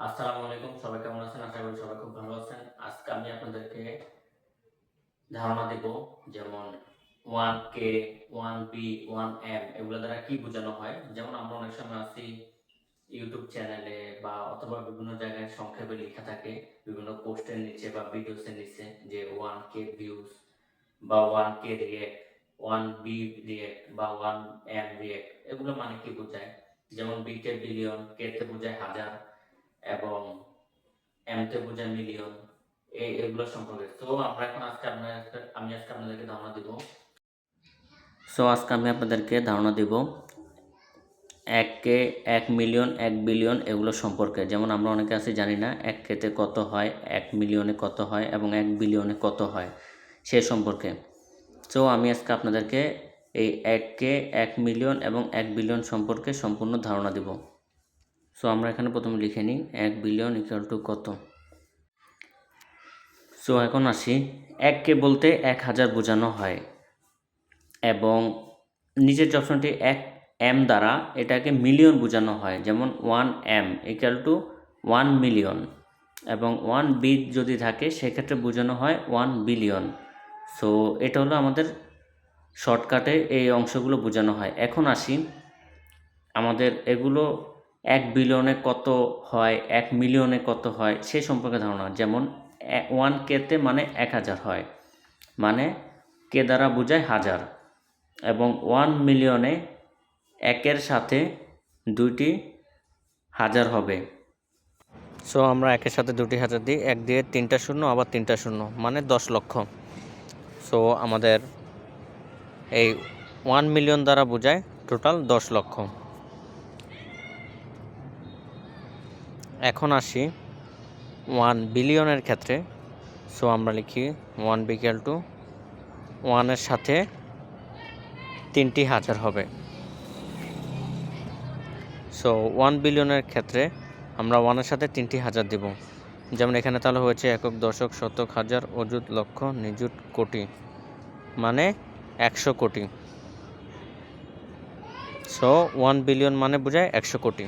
আসসালামু আলাইকুম, সবাই কেমন আছেন? আশা করি সবাই খুব ভালো আছেন। আজকে আমি আপনাদেরকে ধারণা দেব যেমন one K one B one M এগুলো দ্বারা কি বোঝানো হয়। যেমন আমরা অনেক সময় আছি ইউটিউব চ্যানেলে বা অথবা বিভিন্ন জায়গায় সংক্ষেপে লেখা থাকে, বিভিন্ন পোস্টের নিচে বা ভিডিওসের নিচে যে ওয়ান কে ভিউজ বা one K react one B react বা ওয়ান এম রিয়েক্ট এগুলো মানে কি বোঝায়? যেমন বিতে বিলিয়ন কে বোঝায় হাজার এবং এম তে বোঝায় মিলিয়ন এই এগুলো সম্পর্কে। তো আমরা এখন আজকে আপনার আমি আজকে আপনাদেরকে ধারণা দিব। সো আজকে আমি আপনাদেরকে ধারণা দিব এক কে এক মিলিয়ন এক বিলিয়ন এগুলো সম্পর্কে। যেমন আমরা অনেকে আছি জানি না এক কেতে কত হয়, এক মিলিয়নে কত হয় এবং এক বিলিয়নে কত হয় সে সম্পর্কে। সো আমি আজকে আপনাদেরকে এই এক কে এক মিলিয়ন এবং এক বিলিয়ন সম্পর্কে সম্পূর্ণ ধারণা দিব। সো আমরা এখানে প্রথমে লিখে নিই, এক বিলিয়ন ইকুয়াল টু কত? সো এখন আসি, এককে বলতে এক হাজার বোঝানো হয়। এবং নিচের যে অপশনটি এক এম দ্বারা এটাকে মিলিয়ন বোঝানো হয়, যেমন one M equal to one million এবং ওয়ান বি যদি থাকে, সেক্ষেত্রে বোঝানো হয় ওয়ান বিলিয়ন সো এটা হলো আমাদের শর্টকাটে এই অংশগুলো বোঝানো হয়। এখন আসি, আমাদের এগুলো এক বিলিয়নে কত হয়, এক মিলিয়নে কত হয়, সে সম্পর্কে ধারণা। যেমন ওয়ান কেতে মানে এক হাজার হয় মানে কে দ্বারা বোঝায় হাজার। এবং ওয়ান মিলিয়নে একের সাথে দুইটি হাজার হবে। সো আমরা একের সাথে দুটি হাজার দিই, এক দিয়ে তিনটা শূন্য, আবার তিনটা শূন্য মানে দশ লক্ষ। সো আমাদের এই ওয়ান মিলিয়ন দ্বারা বোঝায় টোটাল দশ লক্ষ। এখন আসি ওয়ান বিলিয়নের ক্ষেত্রে। সো আমরা লিখি ওয়ান বিকেল টু ওয়ানের সাথে তিনটি হাজার হবে। সো ওয়ান বিলিয়নের ক্ষেত্রে আমরা ওয়ানের সাথে তিনটি হাজার দেব। যেমন এখানে তাহলে হয়েছে একক দশক, শতক, হাজার, অযুত, লক্ষ, নিযুত, কোটি। মানে একশো কোটি। সো ওয়ান বিলিয়ন মানে বোঝায় একশো কোটি।